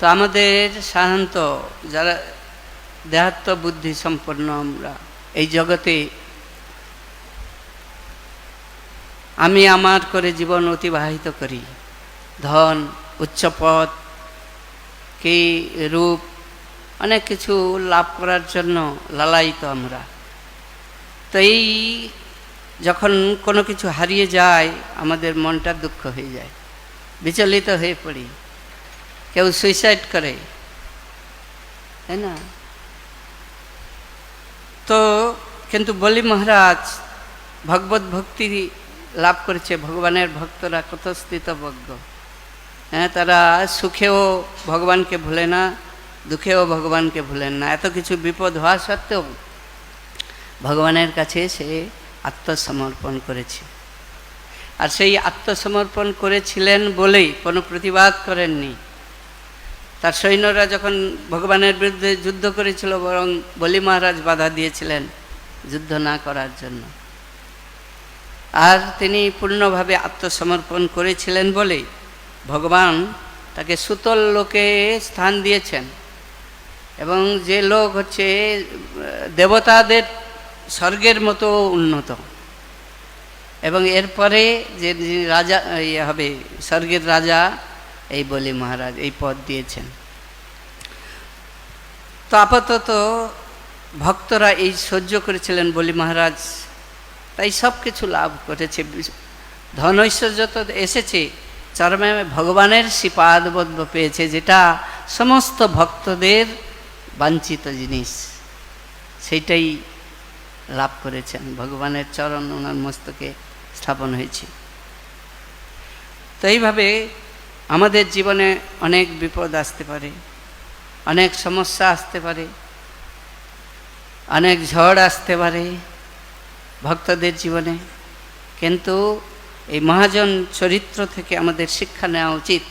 তো আমাদের সাধারণত যারা দেহাত্ম বুদ্ধি সম্পন্ন আমরা, এই জগতে আমি আমার করে জীবন অতিবাহিত করি। ধন উচ্চপদ কি রূপ, অনেক কিছু লাভ করার জন্য লালায়িত আমরা। তো এই যখন কোনো কিছু হারিয়ে যায়, আমাদের মনটা দুঃখ হয়ে যায়, বিচলিত হয়ে পড়ি। কেউ সুইসাইড করে, তাই না? তো কিন্তু বলি মহারাজ, ভগবত ভক্তি লাভ করেছে, ভগবানের ভক্তরা কত স্থিতবজ্ঞ হ্যাঁ তারা সুখেও ভগবানকে ভুলে না, দুঃখেও ভগবানকে ভুলেন না। এত কিছু বিপদ হওয়া সত্ত্বেও ভগবানের কাছে সে আত্মসমর্পণ করেছে। আর সেই আত্মসমর্পণ করেছিলেন বলেই কোনো প্রতিবাদ করেননি। তার সৈন্যরা যখন ভগবানের বিরুদ্ধে যুদ্ধ করেছিল, বরং বলি মহারাজ বাধা দিয়েছিলেন যুদ্ধ না করার জন্য। আর তিনি পূর্ণভাবে আত্মসমর্পণ করেছিলেন বলেই ভগবান তাকে সুতল লোকে স্থান দিয়েছেন এবং যে লোক হচ্ছে দেবতাদের স্বর্গের মতো উন্নত। এবং এরপরে যে রাজা ইয়ে হবে, স্বর্গের রাজা এই বলি মহারাজ, এই পদ দিয়েছেন। তো আপাতত ভক্তরা এই সহ্য করেছিলেন বলি মহারাজ, তাই সব কিছু লাভ করেছে। ধন ঐশ্বর্য তো এসেছে চরমে ভগবানের শ্রীপাদবদ্ধ পেয়েছে, যেটা সমস্ত ভক্তদের বাঞ্ছিত জিনিস। সেইটাই লাভ করেছেন। ভগবানের চরণ, ওনার মস্তকে স্থাপন হয়েছে। তো এইভাবে আমাদের জীবনে অনেক বিপদ আসতে পারে, অনেক সমস্যা আসতে পারে, অনেক ঝড় আসতে পারে ভক্তদের জীবনে। কিন্তু এই মহাজন চরিত্র থেকে আমাদের শিক্ষা নেওয়া উচিত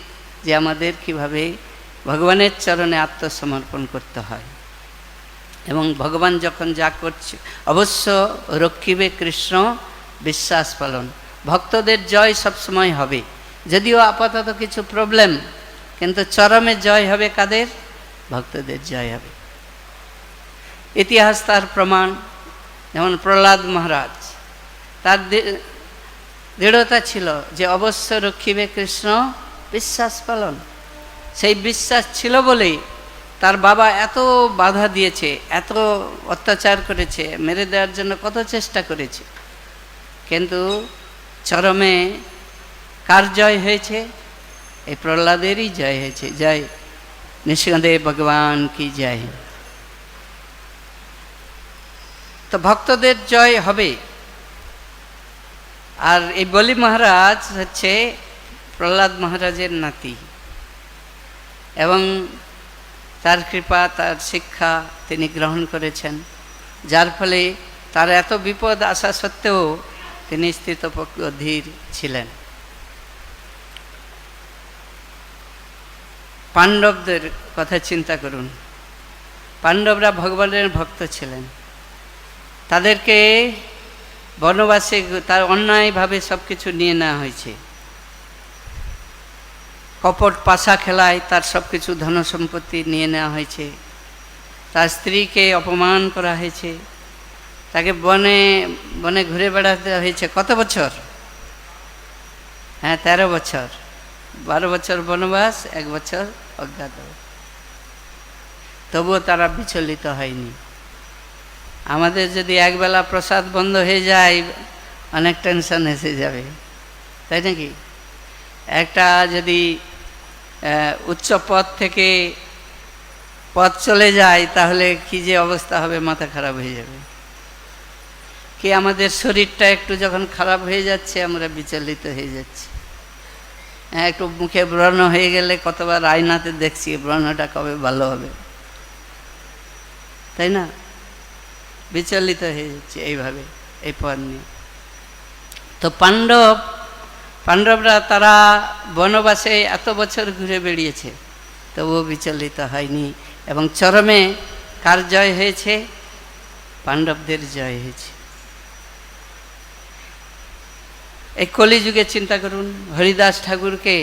যে আমাদের কীভাবে ভগবানের চরণে আত্মসমর্পণ করতে হয়। এবং ভগবান যখন যা করছে, অবশ্য রক্ষিবে কৃষ্ণ বিশ্বাস পালন। ভক্তদের জয় সবসময় হবে। যদিও আপাতত কিছু প্রবলেম কিন্তু চরমে জয় হবে কাদের? ভক্তদের জয় হবে। ইতিহাস তার প্রমাণ, যেমন প্রহ্লাদ মহারাজ। তার দৃঢ়তা ছিল যে অবশ্য রক্ষিবে কৃষ্ণ বিশ্বাস পালন। সেই বিশ্বাস ছিল বলেই তার বাবা এত বাধা দিয়েছে, এত অত্যাচার করেছে, মেরে দেওয়ার জন্য কত চেষ্টা করেছে। কিন্তু চরমে কার জয় হয়েছে? এই প্রহ্লাদেরই জয় হয়েছে। জয়। নৃসিংহদেব ভগবান কি জয়? তো ভক্তদের জয় হবে। আর এই বলি মহারাজ হচ্ছে প্রহ্লাদ মহারাজের নাতি। এবং তার কৃপা, তার শিক্ষা তিনি গ্রহণ করেছেন। যার ফলে তার এত বিপদ আসা সত্ত্বেও তিনি স্থিতপক্ষ ধীর ছিলেন। পাণ্ডবদের কথা চিন্তা করুন। পাণ্ডবরা ভগবানের ভক্ত ছিলেন। তাদেরকে বনবাসে তার অন্যায়ভাবে সব কিছু নিয়ে নেওয়া হয়েছে। কপট পাশা খেলায় তার সব কিছু ধনসম্পত্তি নিয়ে নেওয়া হয়েছে। তার স্ত্রীকে অপমান করা হয়েছে। তাকে বনে বনে ঘুরে বেড়াতে হয়েছে। কত বছর? হ্যাঁ তেরো বছর। বারো বছর বনবাস, এক বছর অজ্ঞাত। তবুও তারা বিচলিত হয়নি। আমাদের যদি একবেলা প্রসাদ বন্ধ হয়ে যায়, অনেক টেনশন এসে যাবে। তাই নাকি? একটা যদি উচ্চ পদ থেকে পথ চলে যায়, তাহলে কি যে অবস্থা হবে, মাথা খারাপ হয়ে যাবে। কি আমাদের শরীরটা একটু যখন খারাপ হয়ে যাচ্ছে, আমরা বিচলিত হয়ে যাচ্ছি। একটু মুখে ব্রণ হয়ে গেলে কতবার আয়নাতে দেখছি ব্রণটা কবে ভালো হবে। তাই না? বিচলিত হয়ে যাচ্ছে এইভাবে, এই পদ নিয়ে। তো পাণ্ডব, পাণ্ডবরা তারা বনবাসে এত বছর ঘুরে বেড়িয়েছে, তবুও বিচলিত হয়নি এবং চরমে কার জয় হয়েছে? পাণ্ডবদের জয় হয়েছে। এই কলিযুগে চিন্তা করুন, হরিদাস ঠাকুরকে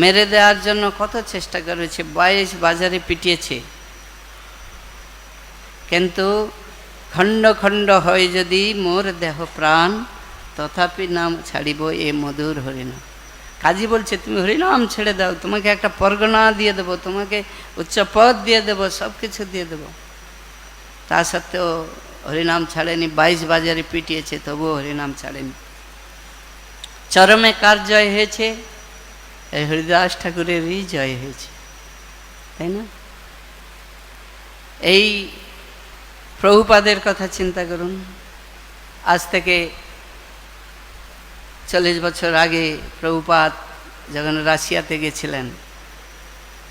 মেরে দেওয়ার জন্য কত চেষ্টা করেছে বাইশ বাজারে পিটিয়েছে। কিন্তু খণ্ড খণ্ড হয় যদি মোর দেহ প্রাণ, তথাপি নাম ছাড়িব এ মধুর হরিনাম। কাজী বলছে, তুমি হরিনাম ছেড়ে দাও, তোমাকে একটা পরগনা দিয়ে দেবো, তোমাকে উচ্চ পদ দিয়ে দেবো সব কিছু দিয়ে দেবো। তা সত্ত্বেও হরিনাম ছাড়েনি বাইশ বাজারে পিটিয়েছে, তবুও হরিনাম ছাড়েনি। চরমে কার জয় হয়েছে? হরিদাস ঠাকুরেরই জয় হয়েছে। তাই না? এই প্রভুপাদের কথা চিন্তা করুন। আজ থেকে চল্লিশ বছর আগে প্রভুপাদ যখন রাশিয়াতে গেছিলেন,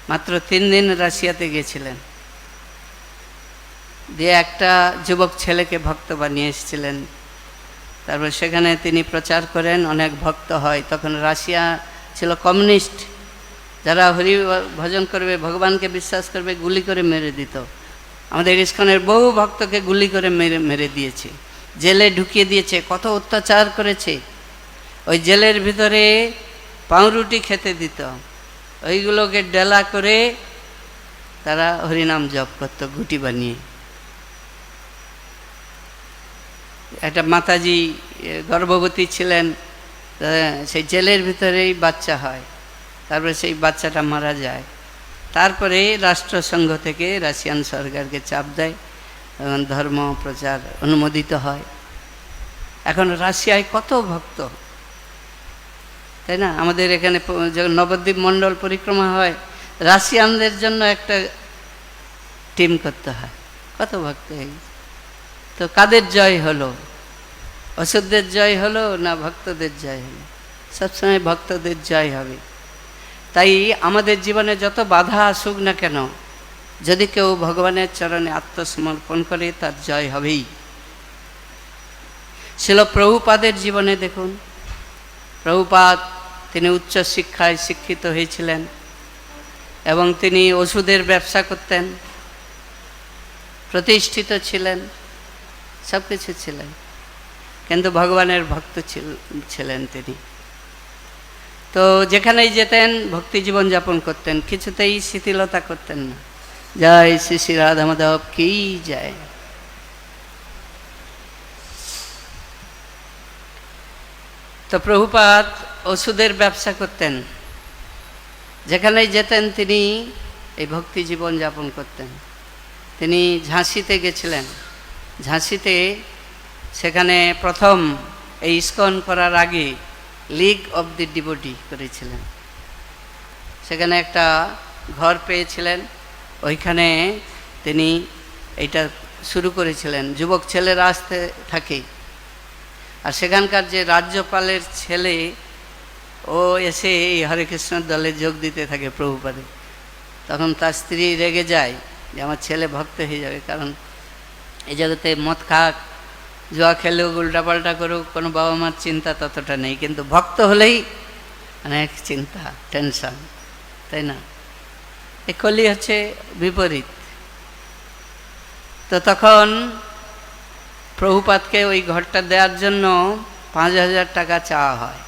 মাত্র তিন দিন রাশিয়াতে গেছিলেন, দিয়ে একটা যুবক ছেলেকে ভক্ত বানিয়ে এসেছিলেন তারপর সেখানে তিনি প্রচার করেন, অনেক ভক্ত হয়। তখন রাশিয়া ছিল কমিউনিস্ট। যারা হরি ভজন করবে, ভগবানকে বিশ্বাস করবে, গুলি করে মেরে দিত। আমাদের ইস্কনের বহু ভক্তকে গুলি করে মেরে মেরে দিয়েছে। জেলে ঢুকিয়ে দিয়েছে, কত অত্যাচার করেছে। ওই জেলের ভিতরে পাউরুটি খেতে দিত। ওইগুলোকে ডেলা করে তারা হরিনাম জপ করত, গুটি বানিয়ে। একটা মাতাজি গর্ভবতী ছিলেন সেই জেলের ভিতরেই বাচ্চা হয়। তারপরে সেই বাচ্চাটা মারা যায়। তারপরে রাষ্ট্রসংঘ থেকে রাশিয়ান সরকারকে চাপ দেয় এবং ধর্ম প্রচার অনুমোদিত হয়। এখন রাশিয়ায় কত ভক্ত? তাই না? আমাদের এখানে যখন নবদ্বীপ মণ্ডল পরিক্রমা হয়, রাশিয়ানদের জন্য একটা টিম করতে হয়। কত ভক্ত হয়ে গেছে। তো কাদের জয় হলো? অসুরদের জয় হলো না ভক্তদের জয় হলো? সবসময় ভক্তদের জয় হবে। তাই আমাদের জীবনে যত বাধা আসুক না কেন, যদি কেউ ভগবানের চরণে আত্মসমর্পণ করে, তার জয় হবেই। ছিল প্রভুপাদের জীবনে দেখুন। প্রভুপাদ তিনি উচ্চ শিক্ষায় শিক্ষিত হয়েছিলেন এবং তিনি ওষুধের ব্যবসা করতেন, প্রতিষ্ঠিত ছিলেন। সব কিছু ছিলেন। কিন্তু ভগবানের ভক্ত ছিল- ছিলেন তিনি। তো যেখানেই যেতেন, ভক্তি জীবন যাপন করতেন, কিছুতেই শিথিলতা করতেন না। জয় শ্রী শ্রী রাধা মাধব কি যায় তো প্রভুপাদ ওষুধের ব্যবসা করতেন। যেখানেই যেতেন, তিনি এই ভক্তি জীবন যাপন করতেন। তিনি ঝাঁসিতে গেছিলেন। ঝাঁসিতে সেখানে প্রথম এই ইস্কন করার আগে লিগ অব দি ডিবোটি করেছিলেন। সেখানে একটা ঘর পেয়েছিলেন। ওইখানে তিনি এটা শুরু করেছিলেন। যুবক ছেলেরা আসতে থাকে। আর সেখানকার যে রাজ্যপালের ছেলে, ও এসে এই হরে কৃষ্ণ দলে যোগ দিতে থাকে প্রভুপাদে। তখন তার স্ত্রী রেগে যায় যে আমার ছেলে ভক্ত হয়ে যাবে কারণ এই জগতে মদ খাক, জুয়া খেলেও উল্টাপাল্টা করুক, কোনো বাবা মার চিন্তা ততটা নেই, কিন্তু ভক্ত হলেই অনেক চিন্তা, টেনশন, তাই না? এই কলি হচ্ছে বিপরীত। তো তখন প্রভুপাতকে ওই ঘরটা দেওয়ার জন্য পাঁচ হাজার টাকা চাওয়া হয়।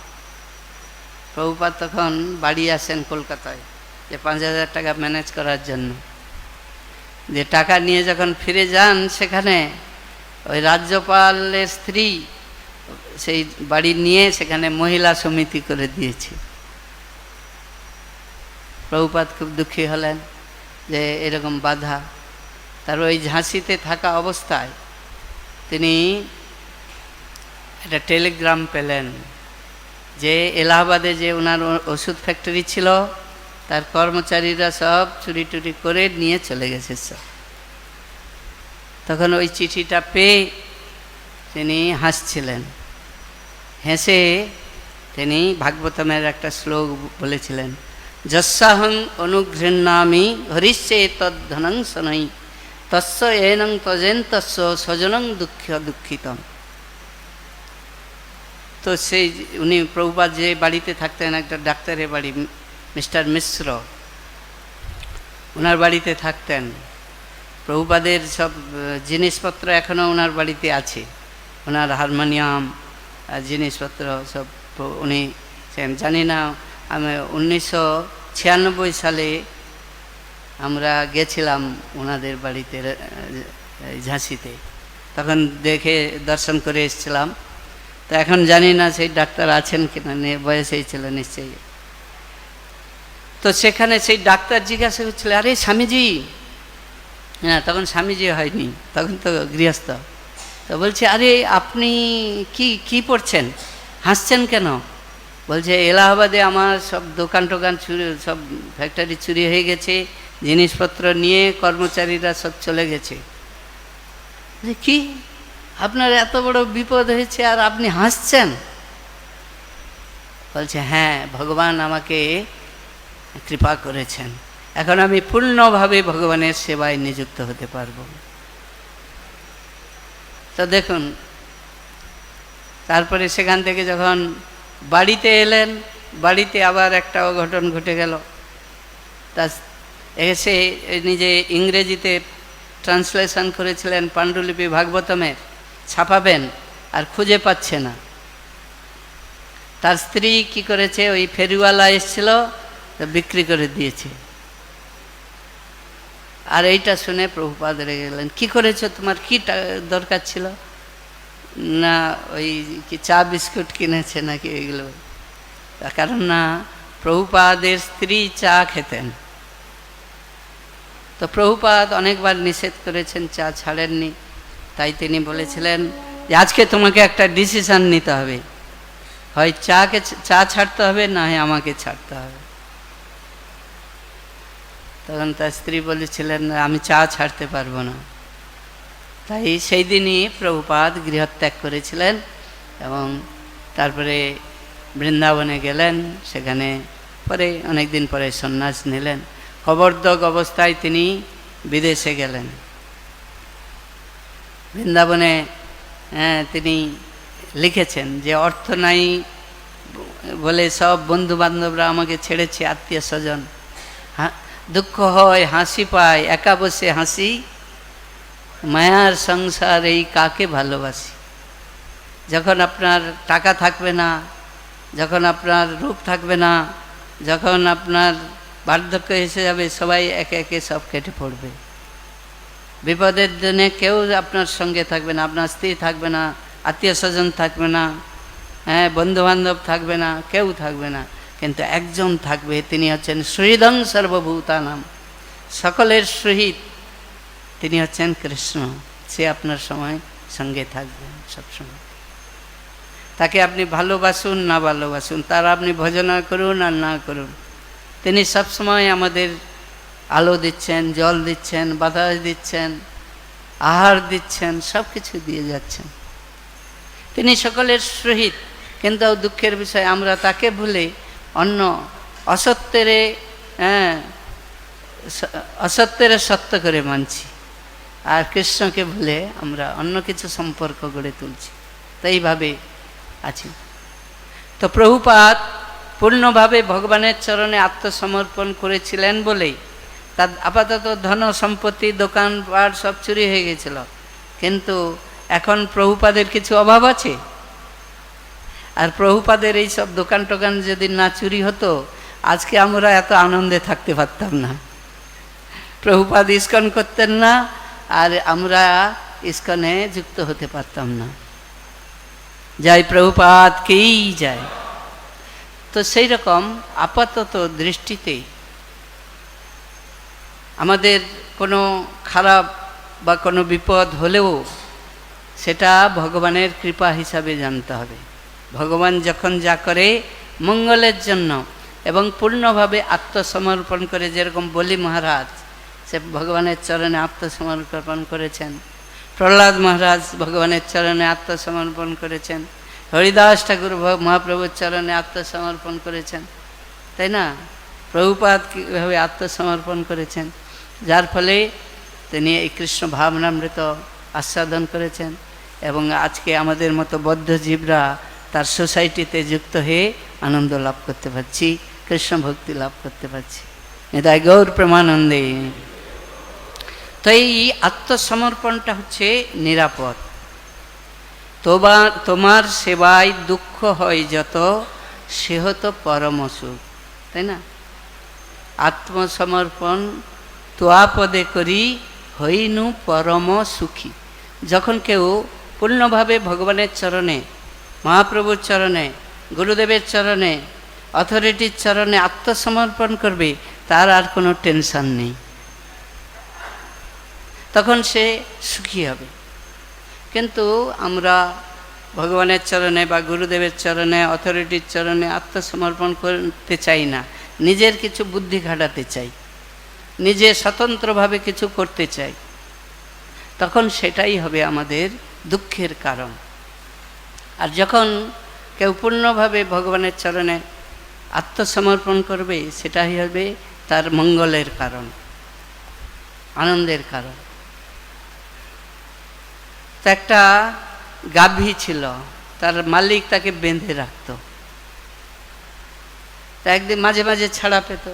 প্রভুপাত তখন বাড়ি আসেন কলকাতায়, যে পাঁচ হাজার টাকা ম্যানেজ করার জন্য। যে টাকা নিয়ে যখন ফিরে যান সেখানে, ওই রাজ্যপালের স্ত্রী সেই বাড়ি নিয়ে সেখানে মহিলা সমিতি করে দিয়েছে। প্রভুপাত খুব দুঃখী হলেন যে এরকম বাধা। তার ওই ঝাঁসিতে থাকা অবস্থায় তিনি একটা টেলিগ্রাম পেলেন যে এলাহাবাদে যে ওনার ওষুধ ফ্যাক্টরি ছিল তার কর্মচারীরা সব চুরি টুরি করে নিয়ে চলে গেছে সব। তখন ওই চিঠিটা পেয়ে তিনি হাসছিলেন। হেসে তিনি ভাগবতমের একটা শ্লোক বলেছিলেন, যস্যাহং অনুঘৃণামি হরিষ্যে তদ্ধনং শনৈ, তস্য এনং তজেন তস্য স্বজনং দুঃখ দুঃখিতম। তো সেই উনি প্রভুপাদ যে বাড়িতে থাকতেন, একটা ডাক্তারের বাড়ি মিস্টার মিশ্র ওনার বাড়িতে থাকতেন। প্রভুপাদের সব জিনিসপত্র এখনও ওনার বাড়িতে আছে। ওনার হারমোনিয়াম জিনিসপত্র সব উনি জানি না, আমি উনিশশো ছিয়ানব্বই সালে আমরা গেছিলাম ওনাদের বাড়িতে ঝাঁসিতে। তখন দেখে দর্শন করে এসেছিলাম। তো এখন জানি না সেই ডাক্তার আছেন কিনা, নে- বয়সেই ছিল নিশ্চয়ই। তো সেখানে সেই ডাক্তার জিজ্ঞাসা করছিল, আরে স্বামীজি? হ্যাঁ তখন স্বামীজি হয়নি, তখন তো গৃহস্থ। তো বলছে, আরে আপনি কি কি পড়ছেন? হাসছেন কেন? বলছে, এলাহাবাদে আমার সব দোকান টোকান চুরি, সব ফ্যাক্টরি চুরি হয়ে গেছে, জিনিসপত্র নিয়ে কর্মচারীরা সব চলে গেছে। কি? আপনার এত বড় বিপদ হয়েছে আর আপনি হাসছেন? বলছে হ্যাঁ ভগবান আমাকে কৃপা করেছেন। এখন আমি পূর্ণভাবে ভগবানের সেবায় নিযুক্ত হতে পারব। তো দেখুন, তারপরে সেখান থেকে যখন বাড়িতে এলেন, বাড়িতে আবার একটা অঘটন ঘটে গেল। তা এসে নিজে ইংরেজিতে ট্রান্সলেশন করেছিলেন পাণ্ডুলিপি ভাগবতমের, ছাপাবেন আর খুঁজে পাচ্ছে না। তার স্ত্রী কি করেছে, ওই ফেরিওয়ালা এসেছিল বিক্রি করে দিয়েছে। আর এইটা শুনে প্রভুপাদ রেগে গেলেন, কি করেছ? তোমার কি দরকার ছিল? না, ওই কি চা বিস্কুট কিনেছে নাকি এগুলো। তার কারণ না, প্রভুপাদের স্ত্রী চা খেতেন। তো প্রভুপাদ অনেকবার নিষেধ করেছেন, চা ছাড়েননি। তাই তিনি বলেছিলেন যে, আজকে তোমাকে একটা ডিসিশন নিতে হবে। হয় চাকে, চা ছাড়তে হবে, না হয় আমাকে ছাড়তে হবে। তখন তার স্ত্রী বলেছিলেন আমি চা ছাড়তে পারব না। তাই সেই দিনই প্রভুপাদ গৃহত্যাগ করেছিলেন এবং তারপরে বৃন্দাবনে গেলেন। সেখানে পরে অনেক দিন পরে সন্ন্যাস নিলেন। কবর্দক অবস্থায় তিনি বিদেশে গেলেন। বৃন্দাবনে হ্যাঁ, তিনি লিখেছেন যে অর্থ নাই বলে সব বন্ধু বান্ধবরা আমাকে ছেড়েছে আত্মীয় স্বজন। দুঃখ হয়, হাসি পায়, একা বসে হাসি। মায়ার সংসার এই কাকে ভালোবাসি? যখন আপনার টাকা থাকবে না, যখন আপনার রূপ থাকবে না, যখন আপনার বার্ধক্য এসে যাবে, সবাই একে একে সব কেটে পড়বে। বিপদের দিনে কেউ আপনার সঙ্গে থাকবে না, আপনার স্ত্রী থাকবে না, আত্মীয় স্বজন থাকবে না হ্যাঁ বন্ধুবান্ধব থাকবে না, কেউ থাকবে না। কিন্তু একজন থাকবে, তিনি হচ্ছেন সুহৃদং সর্বভূতানাম। সকলের সহিত তিনি হচ্ছেন কৃষ্ণ। সে আপনার সময় সঙ্গে থাকবেন সবসময়। তাকে আপনি ভালোবাসুন, না ভালোবাসুন, তার আপনি ভজনা করুন আর না করুন। তিনি সবসময় আমাদের আলো দিচ্ছেন, জল দিচ্ছেন, বাতাস দিচ্ছেন, আহার দিচ্ছেন সব কিছু দিয়ে যাচ্ছেন। তিনি সকলের সহিত, কিন্তু দুঃখের বিষয়, আমরা তাকে ভুলে অন্য অসত্যের হ্যাঁ অসত্যের সত্য করে মানছি। আর কৃষ্ণকে ভুলে আমরা অন্য কিছু সম্পর্ক গড়ে তুলছি। তো এইভাবে আছি। তো প্রভুপাত পূর্ণভাবে ভগবানের চরণে আত্মসমর্পণ করেছিলেন বলেই তার আপাতত ধন সম্পত্তি, দোকানপাট সব চুরি হয়ে গেছিল। কিন্তু এখন প্রভুপাদের কিছু অভাব আছে? আর প্রভুপাদের এই সব দোকান টোকান যদি না চুরি হতো, আজকে আমরা এত আনন্দে থাকতে পারতাম না। প্রভুপাদ ইস্কন করতেন না, আর আমরা ইস্কনে যুক্ত হতে পারতাম না। যাই প্রভুপাদ কেই যায়? তো সেই রকম আপাতত দৃষ্টিতে আমাদের কোনো খারাপ বা কোনো বিপদ হলেও সেটা ভগবানের কৃপা হিসাবে জানতে হবে। ভগবান যখন যা করে মঙ্গলের জন্য এবং পূর্ণভাবে আত্মসমর্পণ করে, যেরকম বলি মহারাজ, সে ভগবানের চরণে আত্মসমর্পণ করেছেন। প্রহ্লাদ মহারাজ ভগবানের চরণে আত্মসমর্পণ করেছেন। হরিদাস ঠাকুর মহাপ্রভুর চরণে আত্মসমর্পণ করেছেন। তাই না? প্রভুপাদ কীভাবে আত্মসমর্পণ করেছেন? যার ফলে তিনি এই কৃষ্ণ ভাবনামৃত আস্বাদন করেছেন এবং আজকে আমাদের মতো বদ্ধজীবরা তার সোসাইটিতে যুক্ত হয়ে আনন্দ লাভ করতে পারছি, কৃষ্ণ ভক্তি লাভ করতে পারছি। তাই গৌর প্রেমানন্দে। তো এই আত্মসমর্পণটা হচ্ছে নিরাপদ। তোমার তোমার সেবায় দুঃখ হয় যত সে হতো পরম সুখ, তাই না? আত্মসমর্পণ তোয়াপদে করি, হইনু পরম সুখী। যখন কেউ পূর্ণভাবে ভগবানের চরণে মহাপ্রভুর চরণে, গুরুদেবের চরণে, অথরিটির চরণে আত্মসমর্পণ করবে, তার আর কোনো টেনশন নেই। তখন সে সুখী হবে। কিন্তু আমরা ভগবানের চরণে বা গুরুদেবের চরণে, অথরিটির চরণে আত্মসমর্পণ করতে চাই না। নিজের কিছু বুদ্ধি ঘাটাতে চাই। নিজে স্বতন্ত্রভাবে কিছু করতে চাই। তখন সেটাই হবে আমাদের দুঃখের কারণ। আর যখন কেউ পূর্ণভাবে ভগবানের চরণে আত্মসমর্পণ করবে, সেটাই হবে তার মঙ্গলের কারণ, আনন্দের কারণ। তো একটা গাভী ছিল, তার মালিক তাকে বেঁধে রাখত। তা একদিন মাঝে মাঝে ছাড়া পেত।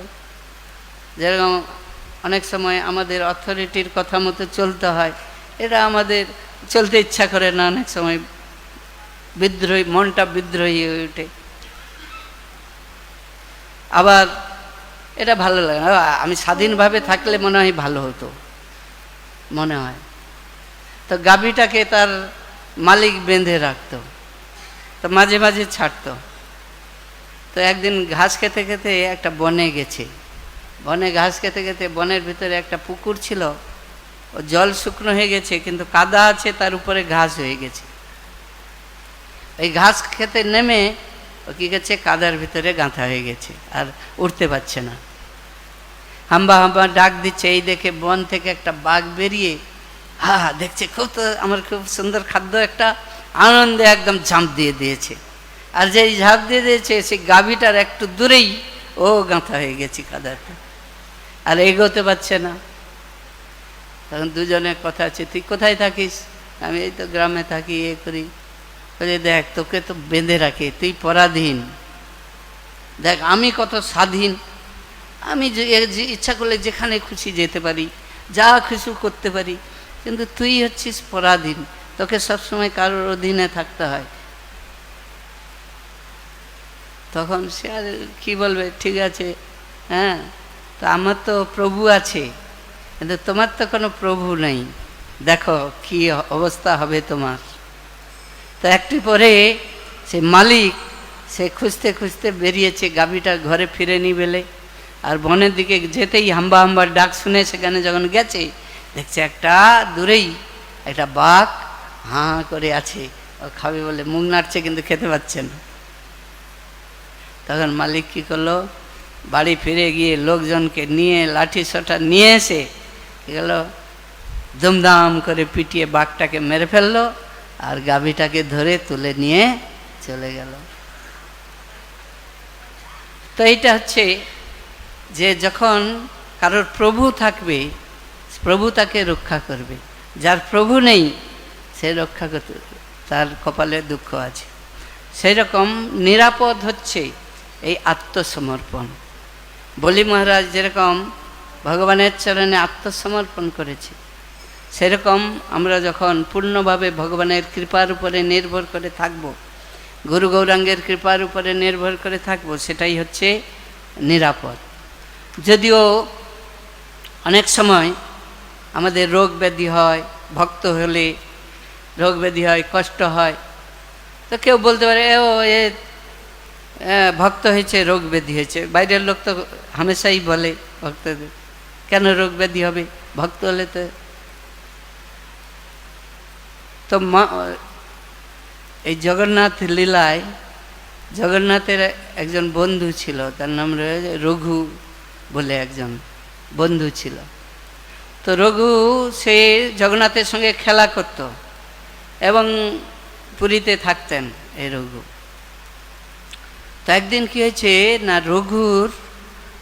যেরকম অনেক সময় আমাদের অথরিটির কথা মতো চলতে হয় এটা আমাদের চলতে ইচ্ছা করে না, অনেক সময় বিদ্রোহী, মনটা বিদ্রোহী হয়ে ওঠে। আবার এটা ভালো লাগে আমি স্বাধীনভাবে থাকলে মনে হয় ভালো হতো। মনে হয়। তো গাভীটাকে তার মালিক বেঁধে রাখতো। তো মাঝে মাঝে ছাড়তো। তো একদিন ঘাস খেতে খেতে একটা বনে গেছে। বনে ঘাস খেতে খেতে বনের ভিতরে একটা পুকুর ছিল। ও জল শুকনো হয়ে গেছে, কিন্তু কাদা আছে, তার উপরে ঘাস হয়ে গেছে। এই ঘাস খেতে নেমে ও কী গেছে, কাদার ভিতরে গাঁথা হয়ে গেছে, আর উঠতে পারছে না। হাম্বা হাম্বা ডাক দিচ্ছে, এই দেখে বন থেকে একটা বাঘ বেরিয়ে, হা হা, দেখছে, খুব তো আমার খুব সুন্দর খাদ্য, একটা আনন্দে একদম ঝাঁপ দিয়ে দিয়েছে। আর যেই ঝাঁপ দিয়ে দিয়েছে, সেই গাভীটার একটু দূরেই ও গাঁথা হয়ে গেছে কাদাতে আর এগোতে পারছে না। তখন দুজনের কথা আছে, তুই কোথায় থাকিস? আমি এই তো গ্রামে থাকি, এ করি। বলে, দেখ, তোকে তো বেঁধে রাখে, তুই পরাধীন। দেখ, আমি কত স্বাধীন। আমি যে ইচ্ছা করলে যেখানে খুশি যেতে পারি, যা খুশি করতে পারি। কিন্তু তুই হচ্ছিস পরাধীন। তোকে সবসময় কারোর অধীনে থাকতে হয়। তখন সে আর কী বলবে, ঠিক আছে হ্যাঁ তো আমার তো প্রভু আছে, কিন্তু তোমার তো কোনো প্রভু নেই। দেখো, কি অবস্থা হবে তোমার? তো একটি পরে সে মালিক, সে খুঁজতে খুঁজতে বেরিয়েছে, গাভীটা ঘরে ফিরে নি বেলে। আর বনের দিকে যেতেই হাম্বা হাম্বার ডাক শুনে সেখানে যখন গেছে, দেখছে একটা দূরেই একটা বাঘ হাঁ করে আছে। ও খাবে বলে মুখ নাড়ছে কিন্তু খেতে পাচ্ছে না। তখন মালিক কী করল? বাড়ি ফিরে গিয়ে লোকজনকে নিয়ে, লাঠি সটা নিয়ে এসে গেল দুমদাম করে পিটিয়ে বাঘটাকে মেরে ফেলল। আর গাভীটাকে ধরে তুলে নিয়ে চলে গেল। তো এইটা হচ্ছে যে যখন কারোর প্রভু থাকবে, প্রভু তাকে রক্ষা করবে। যার প্রভু নেই, সে রক্ষা করতে তার কপালে দুঃখ আছে। সেই রকম নিরাপদ হচ্ছে এই আত্মসমর্পণ। বলি মহারাজ, যেরকম ভগবানের চরণে আত্মসমর্পণ করেছে সেরকম আমরা যখন পূর্ণভাবে ভগবানের কৃপার উপরে নির্ভর করে থাকব, গুরু গৌরাঙ্গের কৃপার উপরে নির্ভর করে থাকব, সেটাই হচ্ছে নিরাপদ। যদিও অনেক সময় আমাদের রোগ ব্যাধি হয়, ভক্ত হলে রোগ ব্যাধি হয়, কষ্ট হয়, তো কেউ বলতে পারে ও এ, ভক্ত হয়েছে, রোগ ব্যাধি হয়েছে। বাইরের লোক তো হামেশাই বলে ভক্তদের, কেন রোগ ব্যাধি হবে? ভক্ত হলে তো তো এই জগন্নাথ লীলায়, জগন্নাথের একজন বন্ধু ছিল, তার নাম রয়েছে রঘু বলে একজন বন্ধু ছিল। তো রঘু, সে জগন্নাথের সঙ্গে খেলা করত এবং পুরীতে থাকতেন এই রঘু। তো একদিন কী হয়েছে, না রঘুর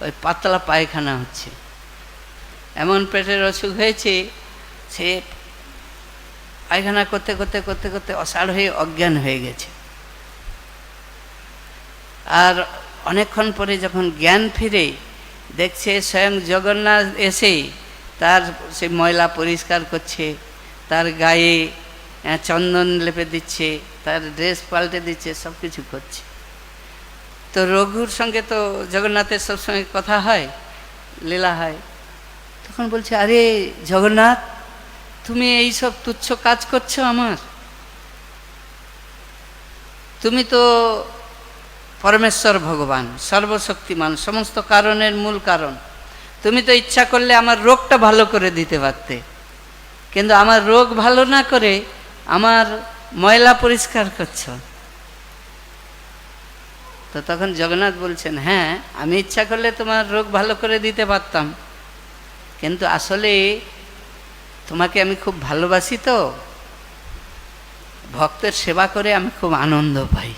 ওই পাতলা পায়খানা হচ্ছে। এমন পেটের অসুখ হয়েছে, সে পায়খানা করতে করতে করতে করতে অসাড় হয়ে অজ্ঞান হয়ে গেছে। আর অনেকক্ষণ পরে যখন জ্ঞান ফিরে, দেখছে স্বয়ং জগন্নাথ এসে তার সে ময়লা পরিষ্কার করছে, তার গায়ে চন্দন লেপে দিচ্ছে, তার ড্রেস পাল্টে দিচ্ছে সব কিছু করছে। তো রঘুর সঙ্গে তো জগন্নাথের সবসময় কথা হয়, লীলা হয়। তখন বলছে, আরে জগন্নাথ তুমি এই সব তুচ্ছ কাজ করছ আমার? তুমি তো পরমেশ্বর ভগবান, সর্বশক্তিমান, সমস্ত কারণের মূল কারণ। তুমি তো ইচ্ছা করলে আমার রোগটা ভালো করে দিতে পারতে। কিন্তু আমার রোগ ভালো না করে আমার ময়লা পরিষ্কার করছ। তো তখন জগন্নাথ বলছেন হ্যাঁ আমি ইচ্ছা করলে তোমার রোগ ভালো করে দিতে পারতাম। কিন্তু আসলে তোমাকে আমি খুব ভালোবাসি তো। ভক্তের সেবা করে আমি খুব আনন্দ পাই।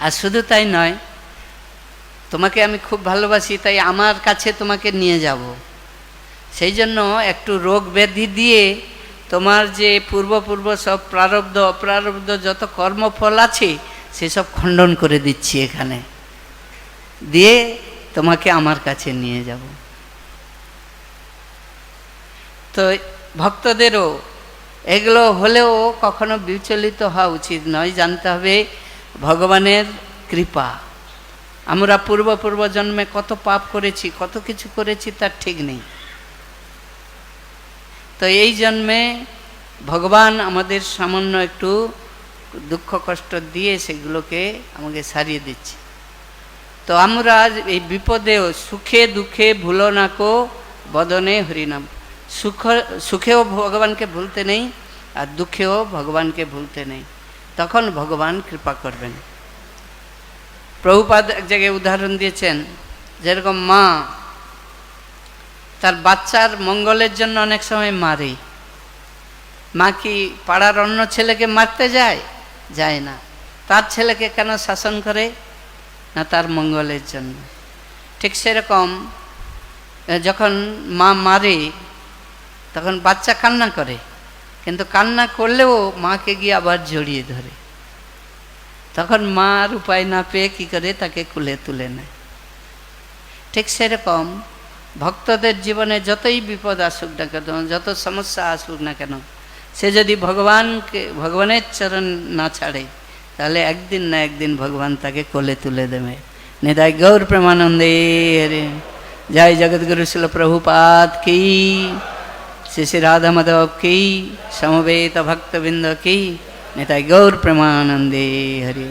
আর শুধু তাই নয়, তোমাকে আমি খুব ভালোবাসি, তাই আমার কাছে তোমাকে নিয়ে যাব। সেই জন্য একটু রোগ ব্যাধি দিয়ে তোমার যে পূর্বপূর্ব সব প্রারব্ধ, অপ্রারব্ধ যত কর্মফল আছে, সেসব খণ্ডন করে দিচ্ছি এখানে। দিয়ে তোমাকে আমার কাছে নিয়ে যাব। তো ভক্তদেরও এগুলো হলেও কখনো বিচলিত হওয়া উচিত নয়, জানতে হবে ভগবানের কৃপা। আমরা পূর্ব পূর্ব জন্মে কত পাপ করেছি, কত কিছু করেছি তার ঠিক নেই। তো এই জন্মে ভগবান আমাদের সামান্য একটু দুঃখ কষ্ট দিয়ে সেগুলোকে আমাকে সারিয়ে দিচ্ছে। তো আমরা এই বিপদেও সুখে দুঃখে ভুলো নাকো বদনে হরিনাম। সুখ, সুখেও ভগবানকে ভুলতে নেই আর দুঃখেও ভগবানকে ভুলতে নেই। তখন ভগবান কৃপা করবেন। প্রভুপাদ এক জায়গায় উদাহরণ দিয়েছেন, যেরকম মা তার বাচ্চার মঙ্গলের জন্য অনেক সময় মারে। মা কি পাড়ার অন্য ছেলেকে মারতে যায়? যায় না। তার ছেলেকে কেন শাসন করে? না তার মঙ্গলের জন্য। ঠিক সেরকম যখন মা মারে তখন বাচ্চা কান্না করে। কিন্তু কান্না করলেও মাকে গিয়ে আবার জড়িয়ে ধরে। তখন মা আর উপায় না পেয়ে কী করে? তাকে কুলে তুলে নেয়। ঠিক সেরকম ভক্তদের জীবনে যতই বিপদ আসুক না কেন, যত সমস্যা আসুক না কেন, সে যদি ভগবানকে, ভগবানের চরণ না ছাড়ে, তাহলে একদিন না একদিন ভগবান তাকে কোলে তুলে দেবে। নিদায় গৌর প্রেমানন্দে জয় জগৎগুরু শিল প্রভুপাদ কি। শ্রী শ্রী রাধা মাধব কি সমবেত ভক্তবৃন্দ কি নিতাই গৌর প্রেমানন্দে হরি